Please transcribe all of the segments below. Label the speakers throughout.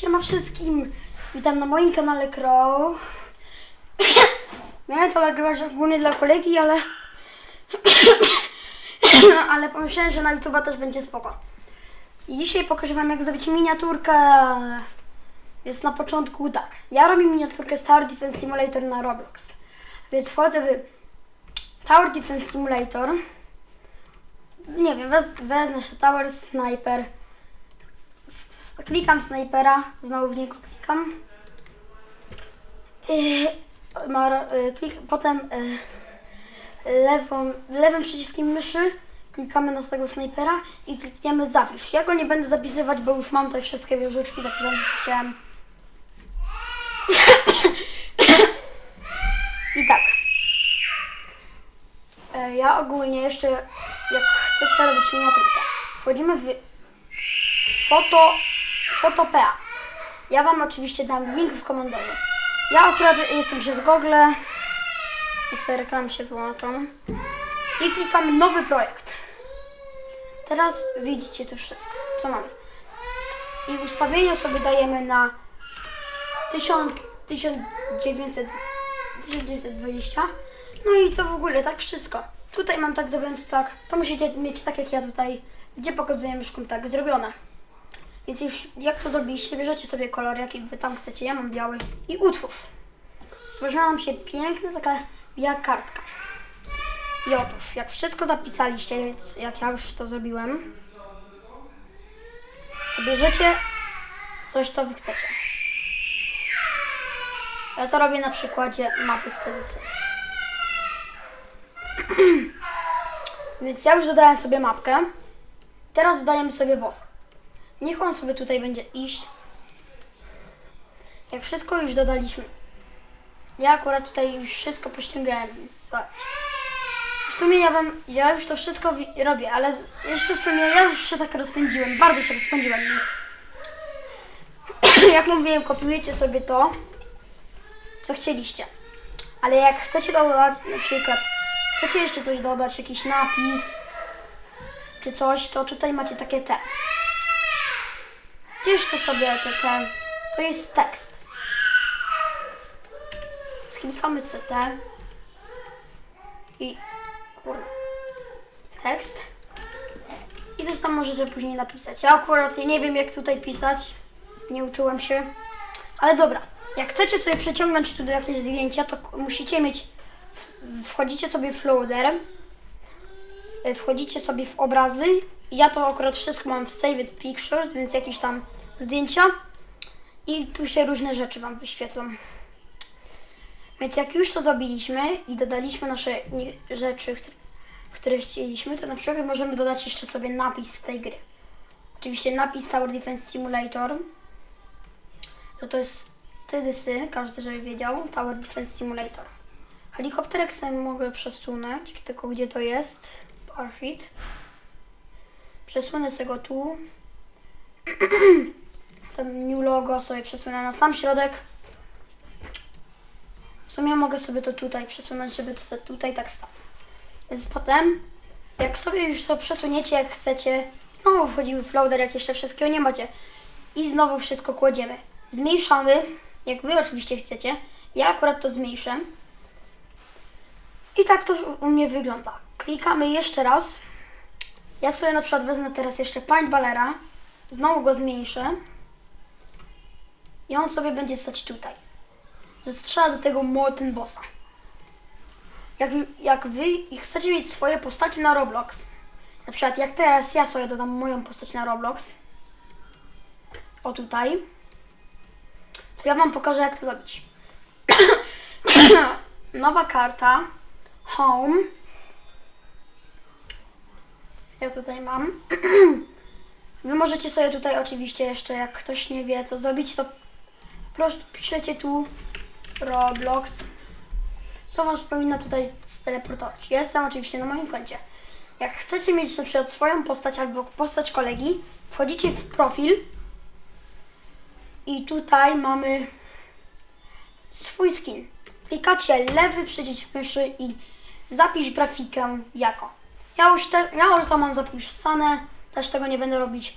Speaker 1: Siema wszystkim! Witam na moim kanale Crow. Miałem to nagrywać ogólnie dla kolegi, ale... ale pomyślałem, że na YouTube'a też będzie spoko. I dzisiaj pokażę wam jak zrobić miniaturkę. Więc na początku tak. Ja robię miniaturkę z Tower Defense Simulator na Roblox. Więc wchodzę w Tower Defense Simulator. Nie wiem, wez, wezmę się Tower Sniper. Klikam snajpera, znowu w niego klikam. Yy, ma, yy, klik, potem yy, lewą, lewym przyciskiem myszy klikamy na tego snajpera i klikniemy zapisz. Ja go nie będę zapisywać, bo już mam tutaj wszystkie wieżyczki zapisane, co chciałem. I tak. E, Ja ogólnie jeszcze, jak chcecie robić miniaturkę, wchodzimy w foto, foto.pa. Ja Wam oczywiście dam link w komentarzu. Ja akurat jestem przez Google. Jak te reklamy się wyłączą. I klikam nowy projekt. Teraz widzicie to wszystko, co mamy. I ustawienia sobie dajemy na 1000, 1900, 1920. No i to w ogóle tak wszystko. Tutaj mam tak zrobione, to tak. To musicie mieć tak jak ja tutaj, gdzie pokazuję myszką tak zrobione. Więc już jak to zrobiliście, bierzecie sobie kolor, jaki wy tam chcecie. Ja mam biały i utwórz. Stworzyła nam się piękna taka biała kartka. I otóż, jak wszystko zapisaliście, jak ja już to zrobiłem, to bierzecie coś, co wy chcecie. Ja to robię na przykładzie mapy Tennessee. Więc ja już dodałem sobie mapkę. Teraz dodajemy sobie bossa. Niech on sobie tutaj będzie iść. Jak wszystko już dodaliśmy. Ja akurat tutaj już wszystko pościągałem, więc. W sumie ja wam, ja już to wszystko robię, ale jeszcze w sumie ja już się tak rozpędziłem, bardzo się rozpędziłem, więc jak mówiłem, kopiujecie sobie to, co chcieliście. Ale jak chcecie dodać, na przykład, chcecie jeszcze coś dodać, jakiś napis, czy coś, to tutaj macie takie te. Gdzieś to sobie te, te to jest tekst. Sklikamy CT i kurde, tekst i coś tam możecie później napisać. Ja akurat nie wiem jak tutaj pisać, nie uczyłem się, ale dobra. Jak chcecie sobie przeciągnąć tutaj jakieś zdjęcia, to musicie mieć, wchodzicie sobie w loader, y, wchodzicie sobie w obrazy. Ja to akurat wszystko mam w Saved Pictures, więc jakieś tam zdjęcia i tu się różne rzeczy Wam wyświetlą. Więc jak już to zrobiliśmy i dodaliśmy nasze rzeczy, które, chcieliśmy, to na przykład możemy dodać jeszcze sobie napis z tej gry. Oczywiście napis Tower Defense Simulator, że to jest TDSy, każdy żeby wiedział, Tower Defense Simulator. Helikopterek sobie mogę przesunąć, tylko gdzie to jest, Parfit. Przesunę sobie go tu. Ten new logo sobie przesunę na sam środek. W sumie mogę sobie to tutaj przesunąć, żeby to sobie tutaj tak stało. Więc potem, jak sobie już to przesuniecie jak chcecie, znowu wchodzimy w loader, jak jeszcze wszystkiego nie macie. I znowu wszystko kładziemy. Zmniejszamy, jak wy oczywiście chcecie. Ja akurat to zmniejszę. I tak to u mnie wygląda. Klikamy jeszcze raz. Ja sobie na przykład wezmę teraz jeszcze paintballera. Znowu go zmniejszę. I on sobie będzie stać tutaj. Zestrzela do tego Molten Bossa. Jak, jak wy chcecie mieć swoje postacie na Roblox, na przykład jak teraz ja sobie dodam moją postać na Roblox, o tutaj, to ja wam pokażę jak to zrobić. Nowa karta, Home. Ja tutaj mam. Wy możecie sobie tutaj oczywiście jeszcze, jak ktoś nie wie co zrobić, to prostu piszecie tu Roblox. Co was powinno tutaj steleportować? Jestem oczywiście na moim koncie. Jak chcecie mieć na przykład swoją postać albo postać kolegi, wchodzicie w profil i tutaj mamy swój skin. Klikacie lewy przycisk myszy i zapisz grafikę jako. Ja już, te, ja już to mam zapisane, też tego nie będę robić.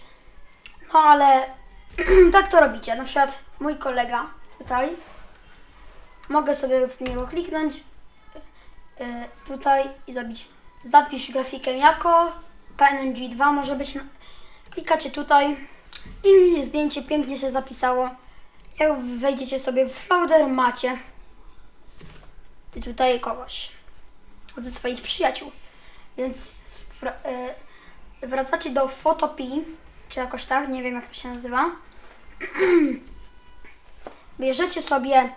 Speaker 1: No ale tak to robicie. Na przykład mój kolega tutaj. Mogę sobie w niego kliknąć y, tutaj i zrobić zapisz grafikę jako PNG2 może być. na- Klikacie tutaj i zdjęcie pięknie się zapisało. Jak wejdziecie sobie w folder, macie i tutaj kogoś od swoich przyjaciół. Więc y, wracacie do Photopii, czy jakoś tak, nie wiem jak to się nazywa. Bierzecie sobie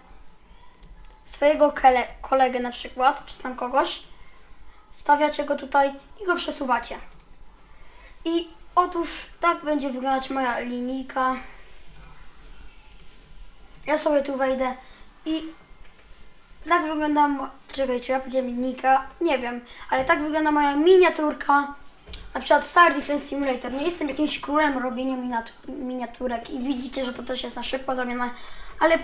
Speaker 1: swojego kele- kolegę na przykład, czy tam kogoś, stawiacie go tutaj i go przesuwacie. I otóż tak będzie wyglądać moja linijka. Ja sobie tu wejdę i tak wygląda, czekajcie, ja powiedziałem linijka, nie wiem, ale tak wygląda moja miniaturka. Na przykład Star Defense Simulator. Nie jestem jakimś królem robienia miniatu- miniaturek i widzicie, że to też jest na szybko zrobione, ale,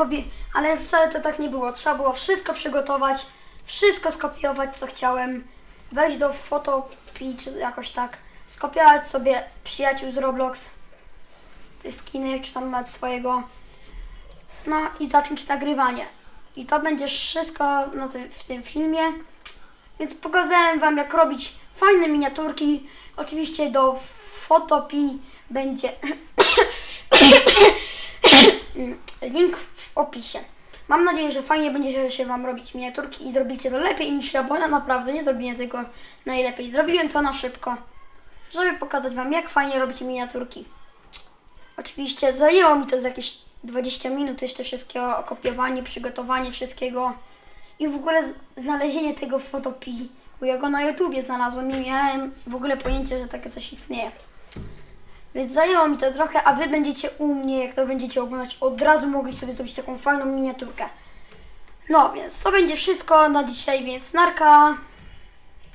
Speaker 1: ale wcale to tak nie było. Trzeba było wszystko przygotować, wszystko skopiować, co chciałem, wejść do Photopii, czy jakoś tak, skopiować sobie przyjaciół z Roblox, te skiny, czy tam nawet swojego, no i zacząć nagrywanie. I to będzie wszystko na tym, w tym filmie. Więc pokazałem Wam, jak robić fajne miniaturki. Oczywiście do Photopii będzie link w opisie. Mam nadzieję, że fajnie będzie się Wam robić miniaturki i zrobicie to lepiej niż ja, bo ja naprawdę nie zrobiłem tego najlepiej. Zrobiłem to na szybko, żeby pokazać Wam, jak fajnie robić miniaturki. Oczywiście zajęło mi to z jakieś 20 minut jeszcze wszystkiego, okopiowanie, przygotowanie wszystkiego i w ogóle znalezienie tego w Photopii, bo ja go na YouTubie znalazłem, nie miałem w ogóle pojęcia, że takie coś istnieje. Więc zajęło mi to trochę, a wy będziecie u mnie, jak to będziecie oglądać, od razu mogli sobie zrobić taką fajną miniaturkę. No więc to będzie wszystko na dzisiaj, więc narka.